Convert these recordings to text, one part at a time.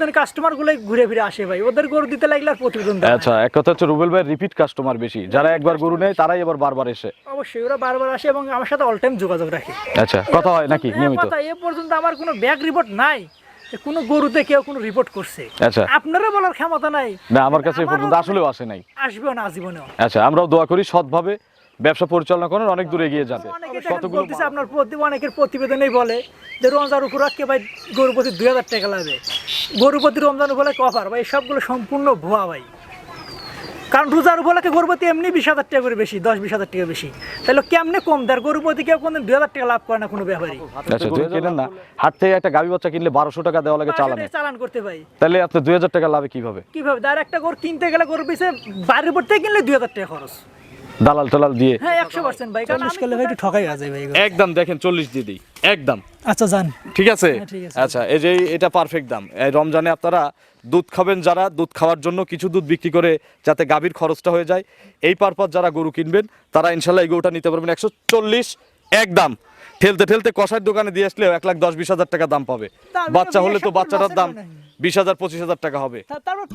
প্রতিবেদন কাস্টমারগুলো ঘুরে ফিরে আসে ভাই। ওদের গরু দিতে লাগলে আর প্রতিবেদন আচ্ছা এক কথা হচ্ছে রুবেল ভাই রিপিট কাস্টমার বেশি। যারা একবার গরু নেয় তারাই বারবার এসে। অবশ্যই ওরা বারবার আসে এবং আমার সাথে অল টাইম যোগাযোগ রাখে। আচ্ছা কথা হয় নাকি হ্যাঁ, নিয়মিত? কথা এ পর্যন্ত আমার কোনো ব্যাক রিপোর্ট নাই কোনো গরুতে কেউ কোনো রিপোর্ট করছে। আচ্ছা। আপনারা বলার ক্ষমতা নাই। না আমার কাছে পর্যন্ত আসলেও আসে নাই। আসবেও না জীবনেও আচ্ছা আমরাও দোয়া করি সৎভাবে ব্যবসা পরিচালনা করেন অনেক দূরে এগিয়ে যাবে কতগুলো আপনার প্রতি অনেকের প্রতিবেদনেই বলে যে রমজান উপর কে ভাই গরু প্রতি দুই হাজার টাকা লাগবে। গরু প্রতি রমজান উপরে কফার ভাই সবগুলো সম্পূর্ণ ভুয়া ভাই। কারণ রোজার উপলক্ষে গরু প্রতি এমনি বিশ হাজার টাকা করে বেশি দশ বিশ হাজার টাকা বেশি। তাহলে কেমনে কম? দেয় গরু প্রতি কেউ কোনো দুই হাজার টাকা লাভ করে না কোনো ব্যাপারই আচ্ছা দুই কেনেন না? হাট থেকে একটা গাভী বাচ্চা কিনলে বারোশো টাকা দেওয়া লাগে চালান। চালান করতে ভাই। তাহলে আপনি দুই হাজার টাকা লাভে কীভাবে? কীভাবে? আর একটা গরু কিনতে গেলে গরু পিছে বাড়ির উপর থেকে কিনলে দুই হাজার টাকা খরচ। দালাল টালাল দিয়ে। হ্যাঁ একশো পার্সেন্ট ভাই কারণ করলে ভাই একটু ঠকাই আছে ভাই একদম দেখেন চল্লিশ দিয়ে দিই একদম। আচ্ছা যান। ঠিক আছে? হ্যাঁ। আচ্ছা এই যে এটা পারফেক্ট দাম। এই রমজানে আপনারা দুধ খাবেন যারা দুধ খাওয়ার জন্য কিছু দুধ বিক্রি করে যাতে গাভীর খরচটা হয়ে যায়। এই পারপাস যারা গরু কিনবেন তারা ইনশাল্লাহ এই গরুটা নিতে পারবেন একশো চল্লিশ একদম ঠেলতে ঠেলতে কষার দোকানে দিয়ে আসলেও এক লাখ দশ বিশ হাজার টাকা দাম পাবে। বাচ্চা হলে তো বাচ্চাটার দাম বিশ হাজার পঁচিশ হাজার টাকা হবে। তারপর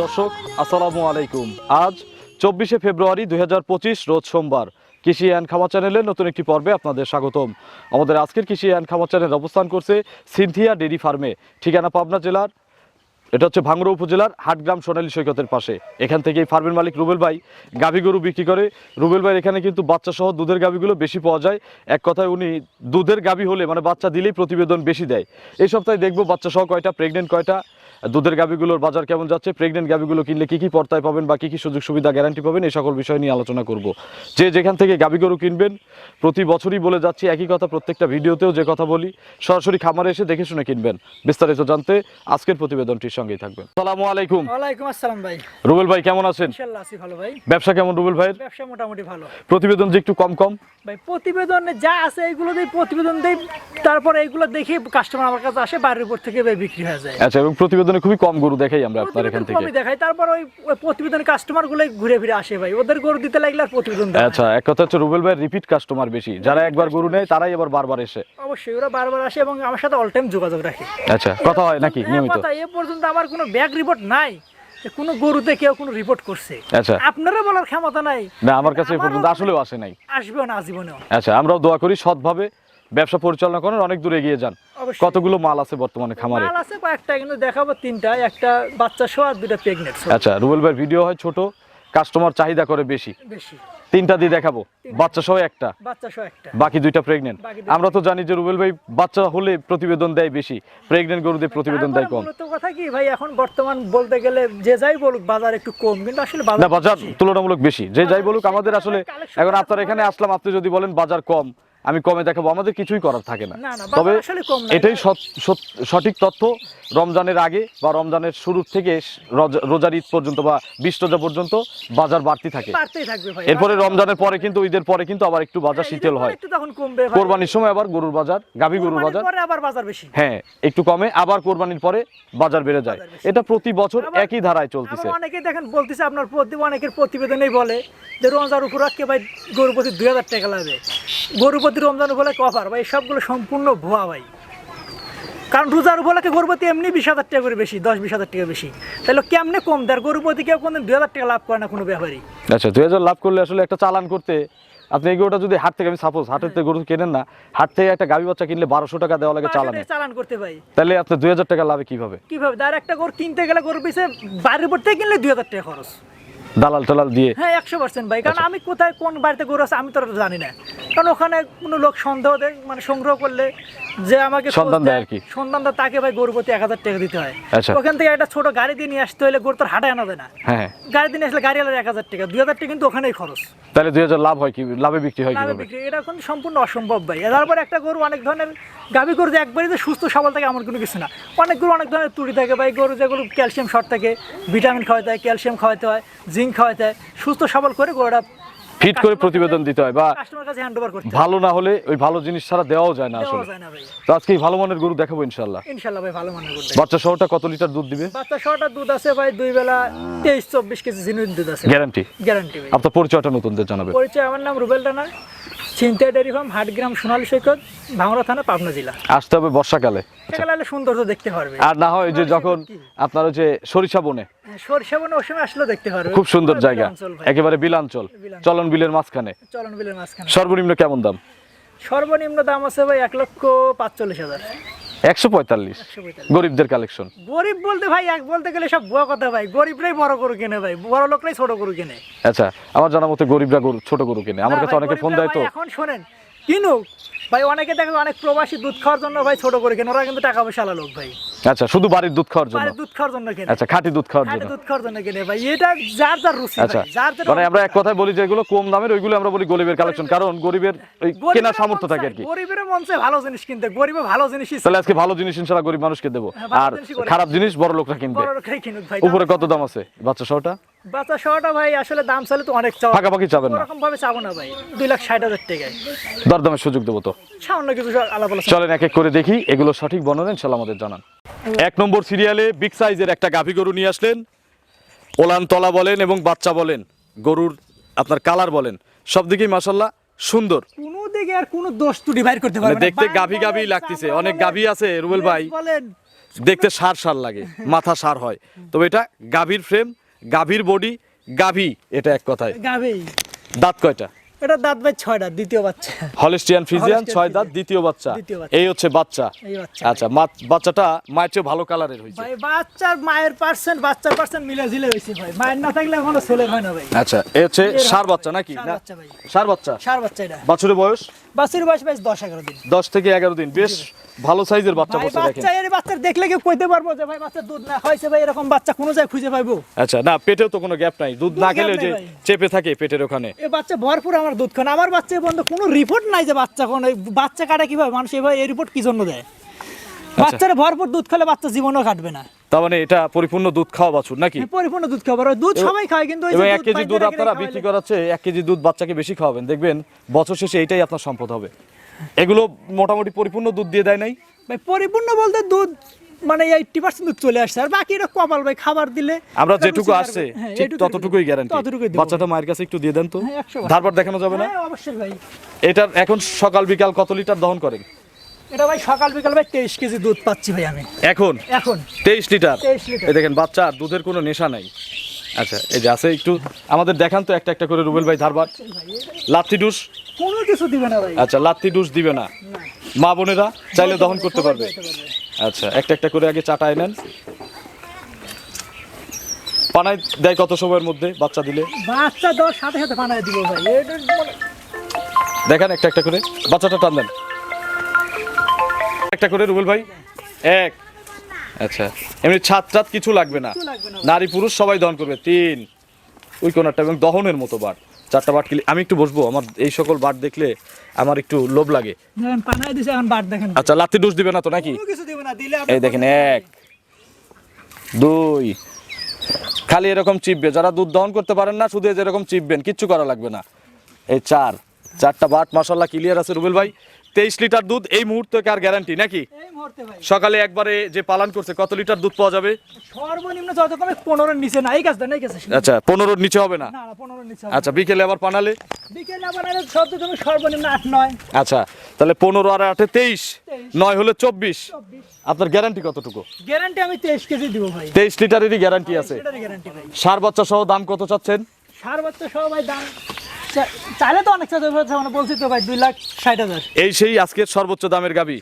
দর্শক, আসসালামু আলাইকুম। আজ চব্বিশে ফেব্রুয়ারি দুই হাজার পঁচিশ, রোজ সোমবার। কৃষি অ্যান্ড খামার চ্যানেলের নতুন একটি পর্বে আপনাদের স্বাগতম। আমাদের আজকের কৃষি অ্যান্ড খামার চ্যানেল অবস্থান করছে সিনথিয়া ডেরি ফার্মে, ঠিকানা পাবনা জেলার, এটা হচ্ছে ভাঙ্গুড়া উপজেলার হাটগ্রাম সোনালী সৈকতের পাশে। এখান থেকে এই ফার্মের মালিক রুবেল ভাই গাভী গরু বিক্রি করে। রুবেল ভাই এখানে কিন্তু বাচ্চা সহ দুধের গাভীগুলো বেশি পাওয়া যায়। এক কথায় উনি দুধের গাভী হলে মানে বাচ্চা দিলেই প্রতিবেদন বেশি দেয়। এই সপ্তাহে দেখব বাচ্চা সহ কয়টা প্রেগনেন্ট কয়টা। দুধের গাভীগুলোর বাজার কেমন যাচ্ছে? প্রেগনেন্ট গাভীগুলো কিনলে কি কি পর্তায় পাবেন বা কি কি সুযোগ সুবিধা গ্যারান্টি পাবেন? এই সকল বিষয় নিয়ে আলোচনা করব। যে যেখান থেকে গাভী গরু কিনবেন প্রতি বছরই বলে যাচ্ছি একই কথা প্রত্যেকটা ভিডিওতেও যে কথা বলি সরাসরি খামারে এসে দেখে শুনে কিনবেন। বিস্তারিত জানতে আজকের প্রতিবেদনটির সঙ্গেই থাকবেন। সালামু আলাইকুম। ওয়ালাইকুম আসসালাম ভাই। রুবেল ভাই কেমন আছেন? ইনশাল্লাহ আছি ভালো ভাই। ব্যবসা কেমন রুবেল ভাইয়ের? ব্যবসা মোটামুটি ভালো। প্রতিবেদন যে একটু কম কম। ভাই প্রতিবেদনে যা আছে এগুলো দিয়ে প্রতিবেদন দেই তারপর এইগুলো দেখি কাস্টমার আমার কাছে আসে বাড়ির উপর থেকে বিক্রি হয়ে যায়। আচ্ছা এবং প্রতিবেদনে খুবই কম গরু দেখাই আমরা আপনার এখান থেকে। দেখাই। তারপর ওই প্রতিবেদন কাস্টমারগুলো ঘুরে ফিরে আসে ভাই। ওদের গরু দিতে লাগলে আর প্রতিবেদন আচ্ছা এক কথা হচ্ছে রুবেল ভাইয়ের রিপিট কাস্টমার বেশি। যারা একবার গরু নেয় তারাই এবার বারবার এসে। অবশ্যই ওরা বারবার আসে এবং আমার সাথে অল টাইম যোগাযোগ রাখে। আচ্ছা কথা হয় নাকি হ্যাঁ, নিয়মিত? কথা এ পর্যন্ত আমার কোনো ব্যাক রিপোর্ট নাই। কোনো গরুতে কেউ কোনো রিপোর্ট করছে। আচ্ছা। আপনারা বলার ক্ষমতা নাই। না আমার কাছে এ আমারও পর্যন্ত আসলেও আসে নাই। আসবেও না জীবনেও আচ্ছা আমরাও দোয়া করি সৎভাবে ব্যবসা পরিচালনা করেন অনেক দূরে এগিয়ে যান। কতগুলো মাল আছে বর্তমানে খামারে? মাল আছে কয়েকটা কিন্তু দেখাবো তিনটা। একটা বাচ্চা সহ আর দুটা প্রেগনেন্ট আচ্ছা রুবেল ভাইয়ের ভিডিও হয় ছোট কাস্টমার চাহিদা করে বেশি। বেশি। তিনটা দিয়ে দেখাবো বাচ্চা সহ একটা। বাচ্চা সহ একটা। বাকি দুইটা প্রেগনেন্ট আমরা তো জানি যে রুবেল ভাই বাচ্চা হলে প্রতিবেদন দেয় বেশি প্রেগনেন্ট গরুদের প্রতিবেদন দেয় কম। মূলত কথা কি ভাই এখন বর্তমান বলতে গেলে যে যাই বলুক বাজার একটু কম কিন্তু আসলে বাজার বাজার তুলনামূলক বেশি। যে যাই বলুক আমাদের আসলে এখন আপনার এখানে আসলাম আপনি যদি বলেন বাজার কম আমি কমে দেখাবো আমাদের কিছুই করার থাকে না। তবে এটাই সঠিক তথ্য। রমজানের আগে বা রমজানের শুরুর থেকে রোজার ঈদ পর্যন্ত বা বিশ রোজা পর্যন্ত বাজার বাড়তি থাকে। এরপরে রমজানের পরে কিন্তু ঈদের পরে কিন্তু আবার একটু বাজার হ্যাঁ, শীতল হয়। কোরবানির সময় আবার গরুর বাজার গাভী গরুর বাজার। হ্যাঁ একটু কমে আবার কোরবানির পরে বাজার বেড়ে যায়। এটা প্রতি বছর একই ধারায় চলতেছে। অনেকেই দেখেন বলতেছে আপনার প্রতি অনেকের প্রতিবেদনেই বলে যে রমজান উপর কে ভাই গরু প্রতি দুই হাজার টাকা লাগবে গরু প্রতি রমজান উপলক্ষে অফার ভাই সবগুলো সম্পূর্ণ ভুয়া ভাই। কারণ রোজার উপলক্ষে গরু প্রতি এমনি বিশ হাজার টাকা করে বেশি দশ বিশ হাজার টাকা বেশি। তাহলে কেমনে কম দেয়? আর গরু প্রতি কেউ কোনো দুই হাজার টাকা লাভ করে না কোনো ব্যাপারই। আচ্ছা দুই হাজার লাভ করলে আসলে একটা চালান করতে আপনি এই গরুটা যদি হাট থেকে আমি সাপোজ হাটের থেকে গরু কেনেন না হাট থেকে একটা গাভী বাচ্চা কিনলে বারোশো টাকা দেওয়া লাগে চালান। চালান করতে ভাই। তাহলে আপনি দুই হাজার টাকা লাভে কীভাবে? কীভাবে? আর একটা গরু কিনতে গেলে গরু পিছে বাড়ির উপর থেকে কিনলে দুই হাজার টাকা খরচ। দালাল টালাল দিয়ে। হ্যাঁ একশো পার্সেন্ট ভাই। কারণ আমি কোথায় কোন বাড়িতে গরু আছে আমি তো জানি না। কারণ ওখানে কোনো লোক সন্দেহ দেয় মানে সংগ্রহ করলে যে আমাকে খোঁজ সন্ধান দেয় আর কি। সন্ধান দেয় তাকে ভাই গরু প্রতি এক হাজার টাকা দিতে হয়। আচ্ছা। ওখান থেকে একটা ছোট গাড়ি দিয়ে নিয়ে আসতে হলে গরু তোর হাটে আনা যায় না। হ্যাঁ হ্যাঁ। গাড়ি দিয়ে আসলে গাড়ি আলাদা এক হাজার টাকা। দুই হাজার টাকা কিন্তু ওখানেই খরচ। তাহলে দুই হাজার লাভ হয় কি? লাভে বিক্রি হয় লাভে বিক্রি। এটা কিন্তু সম্পূর্ণ অসম্ভব ভাই। তারপর একটা গরু অনেক ধরনের গাভী গরু যে একবারই যে সুস্থ সবল থাকে এমন কোনো কিছু না। অনেক গরু অনেক ধরনের তুড়ি থাকে ভাই। গরু যেগুলো ক্যালসিয়াম শর্ট থাকে ভিটামিন খাওয়াতে হয় ক্যালসিয়াম খাওয়াতে হয় জিঙ্ক খাওয়াতে হয়। সুস্থ সবল করে গরুটা ফিট করে প্রতিবেদন দিতে হয় বা ভালো না হলে ওই ভালো জিনিস ছাড়া দেওয়াও যায় না আসলে। তো আজকে ভালো মানের গরু দেখাবো ইনশাল্লাহ ইনশাল্লাহ ভাই ভালো মানের গরু বাচ্চা শহরটা কত লিটার দুধ দিবে? বাচ্চা শটা দুধ আছে ভাই দুই বেলা তেইশ চব্বিশ কেজি জিনুইন দুধ আছে। গ্যারান্টি গ্যারান্টি ভাই। আপনার পরিচয়টা নতুনদের জানাবেন। পরিচয় আমার নাম রুবেল ডানা ডেয়ারি ফার্ম হাটগ্রাম সোনালী সৈকত ভাঙড়া থানা পাবনা জেলা। আসতে হবে বর্ষাকালে। সৌন্দর্য দেখতে পারবে। আর না হয় যে যখন আপনার ওই যে সরিষা বনে। সরিষা বনে ওই সময় আসলে দেখতে পারবে। খুব সুন্দর জায়গা। একেবারে বিলাঞ্চল। বিলাঞ্চল। চলন বিলের মাঝখানে। চলন বিলের মাঝখানে। সর্বনিম্ন কেমন দাম? সর্বনিম্ন দাম আছে ভাই এক লক্ষ পাঁচচল্লিশ হাজার। একশো পঁয়তাল্লিশ। গরিবদের কালেকশন গরিব বলতে ভাই এক বলতে গেলে সব বুয়া কথা ভাই। গরিবরাই বড় গরু কেনে ভাই বড় লোকরাই ছোট গরু কেনে। আচ্ছা আমার জানা মতে গরিবরা গরু ছোট গরু কেনে। আমার কাছে অনেকে ফোন দেয় তো। এখন শোনেন কিনুক ভাই অনেকে দেখে অনেক প্রবাসী দুধ খাওয়ার জন্য ভাই ছোট করে কেন ওরা কিন্তু টাকা পয়সা আলা লোক ভাই। আচ্ছা শুধু বাড়ির দুধ খাওয়ার জন্য? বাড়ির দুধ খাওয়ার জন্য কেনে। আচ্ছা খাঁটি দুধ খাওয়ার জন্য। দুধ খাওয়ার জন্য কেনে ভাই এটা যার যার রুচি আচ্ছা যার মানে আমরা এক কথায় বলি যেগুলো কম দামের ওইগুলো আমরা বলি গরিবের কালেকশন কারণ গরিবের ওই কেনার সামর্থ্য থাকে আর কি। গরিবের মন চায় ভালো জিনিস কিনতে গরিবে ভালো জিনিসই তাহলে আজকে ভালো জিনিস ইনশাল্লাহ গরিব মানুষকে দেবো। হ্যাঁ, আর খারাপ জিনিস বড় লোকরা কিনবে। বড় লোকরাই কিনুক ভাই উপরে কত দাম আছে? বাচ্চা শহরটা বাচ্চা শোটা ভাই আসলে দাম চালে তো অনেক চাওয়া। ফাঁকাফাঁকি চাবেন না। ওরকম ভাবে চাবো না ভাই। দুই লাখ ষাট হাজার টাকায়। দরদামের সুযোগ দেবো তো। সামান্য কিছু আলাপ আলোচনা। চলেন এক এক করে দেখি এগুলো সঠিক বর্ণনা ইনশাল্লাহ আমাদের জানান। এক নম্বর সিরিয়ালে বিগ সাইজের একটা গাভী গরু নিয়ে আসলেন। ওলান তলা বলেন এবং বাচ্চা বলেন। গরুর আপনার কালার বলেন। সব দিকেই মাসাল্লাহ সুন্দর। কোনো দিকে আর কোনো দোষ ত্রুটি বাইর করতে পারবে মানে দেখতে গাভী গাভী লাগতেছে। অনেক গাভী আছে রুবেল ভাই। বলেন। দেখতে সার সার লাগে মাথা সার হয়। তবে এটা গাভীর ফ্রেম গাভীর বডি গাভী এটা এক কথায়। গাভী। দাঁত কয়টা? এটা দাঁত ভাই ছয়টা দ্বিতীয় বাচ্চা। হলিস্টিয়ান ফিজিয়ান ছয় দাঁত দ্বিতীয় বাচ্চা। এই হচ্ছে বাচ্চা। আচ্ছা বাচ্চাটা মায়ের চেয়ে ভালো কালারের হয়েছে। ভাই বাচ্চার মায়ের পার্সেন্ট বাচ্চার পার্সেন্ট মিলে ঝিলে হয়েছে ভাই। মায়ের না থাকলে এখনও ছেলে হয় না ভাই। আচ্ছা এ হচ্ছে সার বাচ্চা নাকি। সার বাচ্চা সার বাচ্চা? এটা। বাছুরের বয়স? বাচ্চার বয়স বেশ দশ এগারো দিন। দশ থেকে এগারো দিন। বেশ ভালো সাইজের বাচ্চা বসে দেখেন। বাচ্চা এর বাচ্চা দেখলে কেউ কইতে পারব যে ভাই বাচ্চা দুধ না হয়েছে ভাই এরকম বাচ্চা কোনো জায়গায় খুঁজে পাইবো? আচ্ছা না পেটেও তো কোনো গ্যাপ নাই। দুধ না নাই যে চেপে থাকে পেটের ওখানে। এ বাচ্চা ভরপুর আমার দুধ খান। আমার বাচ্চা বন্ধু কোনো রিপোর্ট নাই যে বাচ্চা কোন বাচ্চা কাটা কীভাবে মানুষ এভাবে এই রিপোর্ট কি জন্য দেয়? আচ্ছা। বাচ্চারা ভরপুর দুধ খেলে বাচ্চা জীবনও কাটবে না। তার মানে এটা পরিপূর্ণ দুধ খাওয়া বাছুর নাকি? পরিপূর্ণ দুধ খাবার দুধ সবাই খায় কিন্তু যে এক কেজি দুধ আপনারা বিক্রি করাচ্ছে এক কেজি দুধ বাচ্চাকে বেশি খাওয়াবেন। দেখবেন বছর শেষে এটাই আপনার সম্পদ হবে। এগুলো মোটামুটি পরিপূর্ণ দুধ দিয়ে দেয় নাই? ভাই পরিপূর্ণ বলতে দুধ মানে এইটটি পার্সেন্ট দুধ চলে আসছে আর বাকি এটা কপাল ভাই খাবার দিলে আমরা যেটুকু আসছে হ্যাঁ, ঠিক ততটুকুই গ্যারান্টি ততটুকুই দেবো। বাচ্চাটা মায়ের কাছে একটু দিয়ে দেন তো। হ্যাঁ, 100 ধারবার দেখানো যাবে না? হ্যাঁ অবশ্যই ভাই। এটার এখন সকাল বিকাল কত লিটার দহন করেন? এটা ভাই সকাল বিকাল ভাই তেইশ কেজি দুধ পাচ্ছি ভাই আমি। এখন? এখন। তেইশ লিটার? 23 লিটার। এই দেখেন বাচ্চা দুধের কোনো নেশা নাই। আচ্ছা এই যে আছে একটু আমাদের দেখান তো একটা একটা করে রুবেল ভাই ধারবার। লাত্তি ডুস? কোনো কিছু দিবে না ভাই। আচ্ছা লাত্তি ডুস দিবে না। মা বোনেরা চাইলে দহন করতে পারবে। আচ্ছা একটা একটা করে আগে চাটায় নেন পানায় দেয় কত সময়ের মধ্যে বাচ্চা দিলে? বাচ্চা দেওয়ার সাথে সাথে বানায় দিব ভাই। দেখেন একটা একটা করে। বাচ্চাটা টান দেন। একটা করে রুবেল ভাই। এক আচ্ছা। এমনি ছাদ টাত কিছু লাগবে না। নারী পুরুষ সবাই দহন করবে। তিন। ওই কোনারটা এবং দহনের মতো বাট। চারটা বাট কিলি আমি একটু বসবো আমার এই সকল বাট দেখলে আমার একটু লোভ লাগে। আচ্ছা লাত্তি ডুস দিবে না তো নাকি? এই দেখেন এক দুই। খালি এরকম চিপবে। যারা দুধ দহন করতে পারেন না শুধু এই যে এরকম চিপবেন কিচ্ছু করা লাগবে না। এই চার। চারটা বাট মাসাল্লাহ ক্লিয়ার আছে রুবেল ভাই। তেইশ লিটার দুধ এই মুহূর্তে আর গ্যারান্টি নাকি? সকালে একবারে যে পালন করছে কত লিটার দুধ পাওয়া যাবে? সর্বনিম্ন যত কমে পনেরোর নিচে না এই কাজ আচ্ছা পনেরোর নিচে হবে না? আচ্ছা বিকেলে আবার পানালে? বিকেল আবার সব তো তুমি সর্বনিম্ন আট নয়। আচ্ছা তাহলে পনেরো আর আটে তেইশ। নয় হলে চব্বিশ। আপনার গ্যারান্টি কতটুকু? গ্যারান্টি আমি তেইশ কেজি দিব ভাই। তেইশ লিটারেরই গ্যারান্টি আছে। সার বাচ্চা সহ দাম কত চাচ্ছেন? সার বাচ্চা ভাই দাম চাইলে তো অনেক মানে বলছি তো ভাই দুই লাখ ষাট হাজার। এই সেই আজকের সর্বোচ্চ দামের গাবি।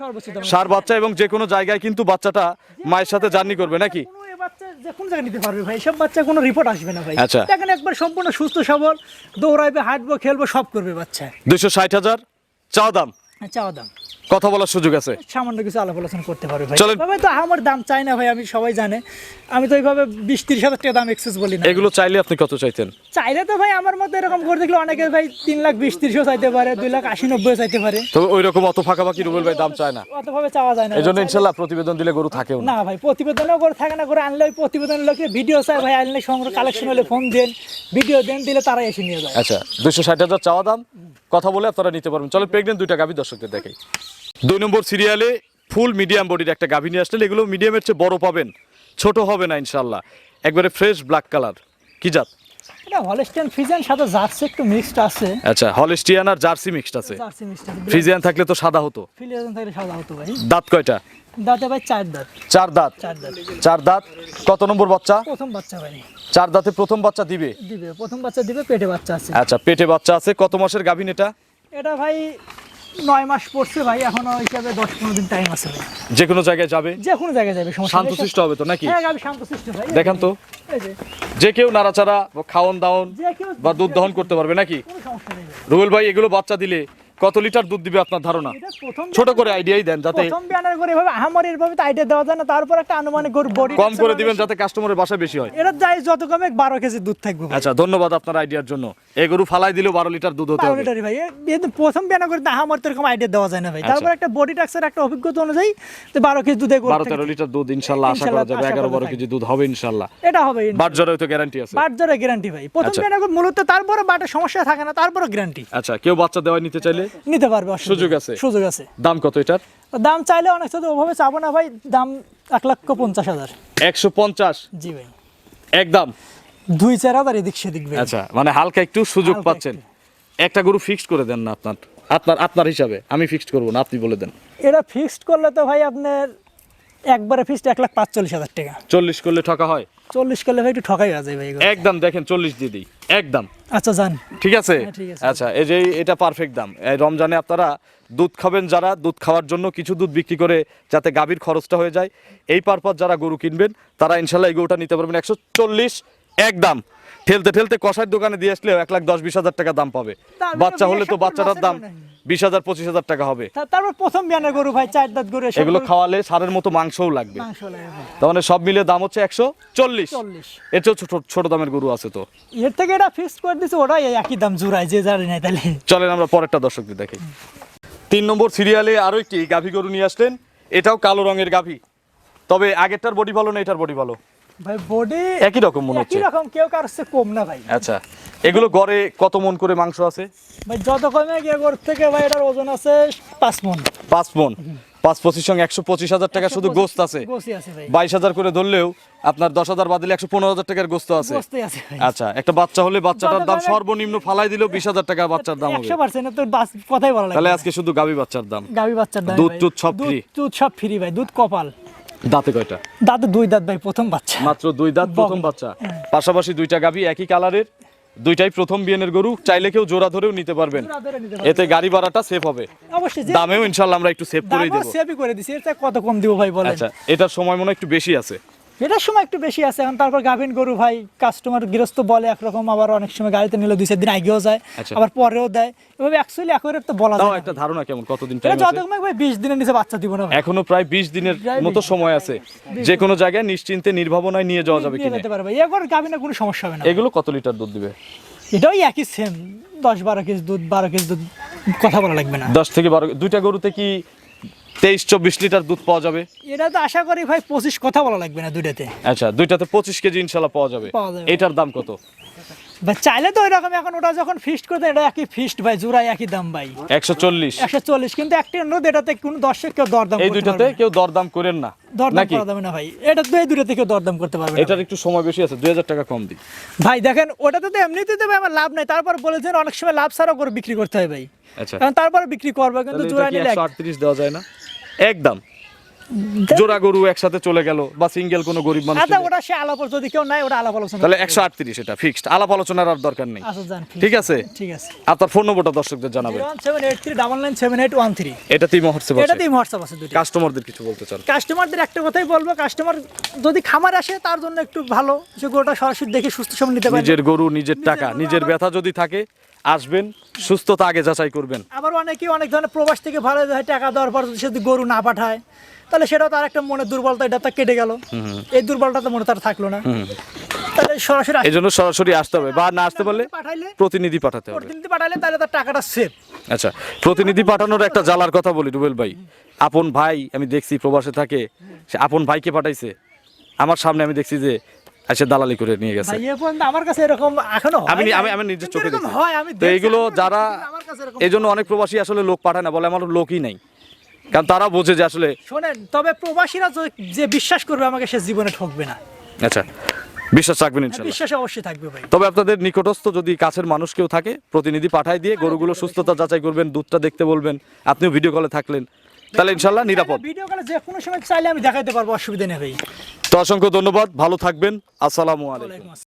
সার বাচ্চা এবং যে কোনো জায়গায় কিন্তু বাচ্চাটা মায়ের সাথে জার্নি করবে নাকি? কোনো জায়গায় নিতে পারবে ভাই সব বাচ্চা কোনো রিপোর্ট আসবে না ভাই। আচ্ছা। দেখেন একবার সম্পূর্ণ সুস্থ সবল দৌড়াইবে হাঁটবো খেলব সব করবে বাচ্চা। দুইশো ষাট হাজার চা দাম। চাওয়া দাম। কথা বলার সুযোগ আছে? সামান্য কিছু আলাপ আলোচনা করতে পারবে ভাই। তবে তো আমার দাম চাই না ভাই আমি সবাই জানে। আমি তো এইভাবে বিশ তিরিশ হাজার টাকা দাম এক্সেস বলি না। এগুলো চাইলে আপনি কত চাইতেন? চাইলে তো ভাই আমার মতো এরকম করে দেখলে অনেকে ভাই তিন লাখ বিশ তিরিশও চাইতে পারে দুই লাখ আশি নব্বই চাইতে পারে। তবে ওই রকম অত ফাঁকাফাঁকি রুবেল ভাই দাম চায় না। অতভাবে চাওয়া যায় না। এই জন্য ইনশাল্লাহ প্রতিবেদন দিলে গরু থাকেও না। ভাই প্রতিবেদনও করে থাকে না করে আনলে ওই প্রতিবেদন লোকে ভিডিও চাই ভাই আনলে সংগ্রহ কালেকশন হলে ফোন দেন ভিডিও দেন দিলে তারা এসে নিয়ে যায়। আচ্ছা দুইশো ষাট হাজার চাওয়া দাম। কথা বলে আপনারা নিতে পারবেন। চলো প্রেগনেন্ট দুইটা গাভী দর্শকদের দেখাই। দুই নম্বর সিরিয়ালে ফুল মিডিয়াম বডির একটা গাভী নিয়ে আসলেন। এগুলো মিডিয়ামের চেয়ে বড় পাবেন ছোট হবে না ইনশাল্লাহ একবারে ফ্রেশ ব্ল্যাক কালার কি জাত? এটা হলস্টেন ফিজেন সাথে জার্সি একটু মিক্সড আছে। আচ্ছা হলিস্টিয়ান আর জার্সি মিক্সড আছে। জার্সি মিক্সড আছে। ফ্রিজিয়ান থাকলে তো সাদা হতো। ফিলিয়াজন থাকলে সাদা হতো ভাই। দাঁত কয়টা? দাঁতে ভাই চার দাঁত। চার দাঁত। চার দাঁত। চার দাঁত। কত নম্বর বাচ্চা? প্রথম বাচ্চা ভাই। চার দাঁতে প্রথম বাচ্চা দিবে? দিবে। প্রথম বাচ্চা দিবে পেটে বাচ্চা আছে। আচ্ছা পেটে বাচ্চা আছে। কত মাসের গাভিন এটা? এটা ভাই নয় মাস পড়ছে ভাই এখনও হিসাবে দশ পনেরো দিন টাইম আছে যে কোনো জায়গায় যাবে? যে কোনো জায়গায় যাবে। শান্তশিষ্ট হবে তো নাকি? হ্যাঁ আমি শান্তশিষ্ট ভাই। দেখান তো। যে, কেউ নাড়াচাড়া খাওয়ন দাওন বা দুধ দহন করতে পারবে নাকি। রুবেল ভাই এগুলো বাচ্চা দিলে কত লিটার দুধ দিবে আপনার ধারণা? ছোট করে আইডিয়াই দেন যাতে প্রথম ব্যানার করে এভাবে আহামরি এভাবে তো আইডিয়া দেওয়া যায় না। তারপর একটা আনুমানিক গরু বডি কম করে দিবেন যাতে কাস্টমারের বাসা বেশি হয়। এটা যাই যত কমে বারো কেজি দুধ থাকবে আচ্ছা ধন্যবাদ আপনার আইডিয়ার জন্য। এই গরু ফালাই দিলেও বারো লিটার দুধ হতে হবে। লিটারই ভাই। প্রথম ব্যানার করে আহামরি তো এরকম আইডিয়া দেওয়া যায় না ভাই। আচ্ছা। তারপর একটা বডি টাক্সের একটা অভিজ্ঞতা অনুযায়ী তো বারো কেজি দুধে গরু বারো থেকে- তেরো লিটার দুধ ইনশাল্লাহ আশা করা যাবে। আশা এগারো করা বারো যায়। কেজি দুধ হবে ইনশাল্লাহ। এটা হবে বাট জ্বরে তো গ্যারান্টি আছে। বাট জোরে গ্যারান্টি ভাই। প্রথম আচ্ছা। ব্যানার মূলত তারপরে বাটের সমস্যা থাকে না তারপরে গ্যারান্টি আচ্ছা কেউ বাচ্চা দেওয়া নিতে চাইলে? নিতে পারবে সুযোগ আছে? সুযোগ আছে। দাম কত এটার? দাম চাইলে অনেক সাথে ওভাবে চাবো না ভাই। দাম এক লক্ষ পঞ্চাশ হাজার। একশো পঞ্চাশ? জি ভাই। একদম দুই চার হাজার এদিক সেদিক আচ্ছা মানে হালকা একটু সুযোগ পাচ্ছেন। একটা। গরু ফিক্সড করে দেন না আপনার। আপনার আপনার হিসাবে। আমি ফিক্সড করব না আপনি বলে দেন। এটা ফিক্সড করলে তো ভাই আপনার একবারে ফিক্সড এক লাখ পাঁচচল্লিশ হাজার টাকা। চল্লিশ করলে ঠকা হয়? চল্লিশ করলে ভাই একটু ঠকাই আছে ভাই একদম দেখেন চল্লিশ দিয়ে দিই। একদম। আচ্ছা যান। ঠিক আছে? হ্যাঁ। আচ্ছা এই যে এটা পারফেক্ট দাম। এই রমজানে আপনারা দুধ খাবেন যারা দুধ খাওয়ার জন্য কিছু দুধ বিক্রি করে যাতে গাভীর খরচটা হয়ে যায়। এই পারপাস যারা গরু কিনবেন তারা ইনশাল্লাহ এই গরুটা নিতে পারবেন একশো চল্লিশ একদম ঠেলতে ঠেলতে কষার দোকানে দিয়ে আসলেও এক লাখ দশ বিশ হাজার টাকা দাম পাবে। বাচ্চা হলে তো বাচ্চাটার দাম। বিশ হাজার পঁচিশ হাজার টাকা হবে। তারপর প্রথম বিয়ানের গরু ভাই চার দাঁত গরু এগুলো খাওয়ালে সারের মতো মাংসও লাগবে। ভাই। তার মানে সব মিলে দাম হচ্ছে একশো চল্লিশ। এর চেয়েও ছোট ছোট দামের গরু আছে তো। এর থেকে এটা ফিক্স করে দিচ্ছে ওটাই একই দাম জুড়ায় যে জানি নাই তাহলে। চলেন আমরা পরেরটা দর্শকদের দেখি। তিন নম্বর সিরিয়ালে আরও একটি গাভী গরু নিয়ে আসলেন। এটাও কালো রঙের গাভী। তবে আগেরটার বডি ভালো না এটার বডি ভালো? ভাই বডি একই রকম মনে হচ্ছে। একই রকম কেউ কম না ভাই। আচ্ছা এগুলো গড়ে কত মন করে মাংস আছে? ভাই যত কমে গিয়ে গরু থেকে ভাই এটার ওজন আছে মন। মন। পাঁচ পঁচিশ সঙ্গে একশো পঁচিশ হাজার টাকা শুধু গোস্ত আছে। বাইশ হাজার করে ধরলেও আপনার দশ হাজার বাদ দিলে একশো পনেরো হাজার টাকার গোস্ত আছে। আচ্ছা একটা বাচ্চা হলে বাচ্চাটার দাম সর্বনিম্ন ফালাই দিলেও বিশ হাজার টাকা বাচ্চার দাম হবে। কথাই বলা তাহলে আজকে শুধু গাভী বাচ্চার দাম। গাবি বাচ্চার দাম দুধ টুধ সব free? দুধ সব ফ্রি ভাই দুধ কপাল। দাঁতে কয়টা? দাঁতে দুই দাঁত ভাই প্রথম বাচ্চা। মাত্র দুই দাঁত প্রথম বাচ্চা। পাশাপাশি দুইটা গাভী একই কালারের দুইটাই প্রথম বিয়ানের গরু চাইলে কেউ জোড়া ধরেও নিতে পারবেন। এতে গাড়ি ভাড়াটা সেফ হবে। দামেও ইনশাল্লাহ আমরা একটু সেভ করে দেবো। সেভই করে দিছি এটা কত কম দিব ভাই বলেন? আচ্ছা এটার সময় মনে হয় একটু বেশি আছে। এটার সময় একটু বেশি আছে। এখন তারপর গাভিন গরু ভাই কাস্টমার গৃহস্থ বলে একরকম আবার অনেক সময় গাড়িতে নিলে দুই দিন আগেও যায় আচ্ছা। আবার পরেও দেয়। এভাবে অ্যাকচুয়ালি একরের তো বলা যায় একটা ধারণা কেমন? কতদিন এটা টাইম আছে? কমে ভাই বিশ দিনের নিচে বাচ্চা দিব না এখনও প্রায় বিশ দিনের মতো সময় আছে। যে কোনো জায়গায় নিশ্চিন্তে নির্ভাবনায় নিয়ে যাওয়া যাবে নিয়ে কিনা। যেতে পারবে একবার গাভিনে কোনো সমস্যা হবে না। এগুলো কত লিটার দুধ দিবে? এটাও একই সেম দশ বারো কেজি দুধ বারো কেজি দুধ কথা বলা লাগবে না। দশ থেকে বারো দুইটা গরুতে কি তেইশ চব্বিশ লিটার দুধ পাওয়া যাবে। এটা তো আশা করি ভাই পঁচিশ কথা বলা লাগবে না দুইটাতে। আচ্ছা দুইটাতে পঁচিশ কেজি ইনশাল্লাহ পাওয়া যাবে। এটার দাম কত? চাইলে তো ওই রকম এখন ওটা যখন ফিস্ট করতে এটা একই ফিস্ট ভাই জোড়ায় একই দাম ভাই। একশো চল্লিশ। একশো চল্লিশ কিন্তু একটি অনুরোধ এটাতে কোনো দর্শক কেউ দরদাম এই দুইটাতে কেউ দরদাম করেন না। দরদাম করা যাবে না ভাই। এটা তো এই দুইটাতে কেউ দরদাম করতে পারবে এটার একটু সময় বেশি আছে দুই হাজার টাকা কম দিই ভাই দেখেন ওটাতে তো এমনিতে তো আমার লাভ নাই। তারপর বলেছেন অনেক সময় লাভ ছাড়াও করে বিক্রি করতে হয় ভাই। আচ্ছা। কারণ তারপরে বিক্রি করবে কিন্তু জোড়া নিলে দেওয়া যায় না? একদম। জোড়া গরু একসাথে চলে গেল বা সিঙ্গেল কোনো গরিব মানুষ আচ্ছা ওটা সে আলাপ যদি কেউ নাই ওটা আলাপ আলোচনা তাহলে একশো আটত্রিশ এটা ফিক্সড আলাপ আলোচনার আর দরকার নেই। আচ্ছা ঠিক আছে? ঠিক আছে। আপনার ফোন নম্বরটা দর্শকদের জানাবেন। হোয়াটসঅ্যাপ আছে। হোয়াটসঅ্যাপ আছে দুটি কাস্টমারদের কিছু বলতে চান? কাস্টমারদের একটা কথাই বলব কাস্টমার যদি খামার আসে তার জন্য একটু ভালো যে গরুটা সরাসরি দেখে সুস্থ সময় নিতে পারবে। নিজের গরু নিজের টাকা নিজের ব্যথা যদি থাকে আসবেন সুস্থতা আগে যাচাই করবেন। আবার অনেকে অনেক ধরনের প্রবাস থেকে ভালো হয় টাকা দেওয়ার পর যদি সে যদি গরু না পাঠায় তাহলে সেটাও তার একটা মনে দুর্বলতা এটা তার কেটে গেল। এই দুর্বলতা তো মনে তার থাকল না। তাহলে সরাসরি এই জন্য সরাসরি আসতে হবে বা না আসতে পারলে প্রতিনিধি পাঠাতে হবে। প্রতিনিধি তাহলে তার টাকাটা সেভ আচ্ছা প্রতিনিধি পাঠানোর একটা জ্বালার কথা বলি রুবেল ভাই। আপন ভাই আমি দেখছি প্রবাসে থাকে সে আপন ভাইকে পাঠাইছে। আমার সামনে আমি দেখছি যে এসে দালালি করে নিয়ে গেছে। আমার কাছে এরকম এখনও আমি আমি আমি নিজের চোখে হয় আমি তো এইগুলো যারা এই জন্য অনেক প্রবাসী আসলে লোক পাঠায় না বলে আমার লোকই নাই। কারণ তারা বোঝে যে আসলে শোনেন তবে প্রবাসীরা যে- বিশ্বাস করবে আমাকে সে জীবনে ঠকবে না। আচ্ছা বিশ্বাস রাখবেন বিশ্বাসে অবশ্যই থাকবে ভাই। তবে আপনাদের নিকটস্থ যদি কাছের মানুষ কেউ থাকে প্রতিনিধি পাঠায় দিয়ে গরুগুলো সুস্থতা যাচাই করবেন দুধটা দেখতে বলবেন আপনিও ভিডিও কলে থাকলেন। তাহলে ইনশাল্লাহ নিরাপদ। ভিডিও কলে যে কোনো সময় চাইলে আমি দেখাইতে পারব অসুবিধা নেই ভাই। তো অসংখ্য ধন্যবাদ ভালো থাকবেন। আসসালামু আলাইকুম।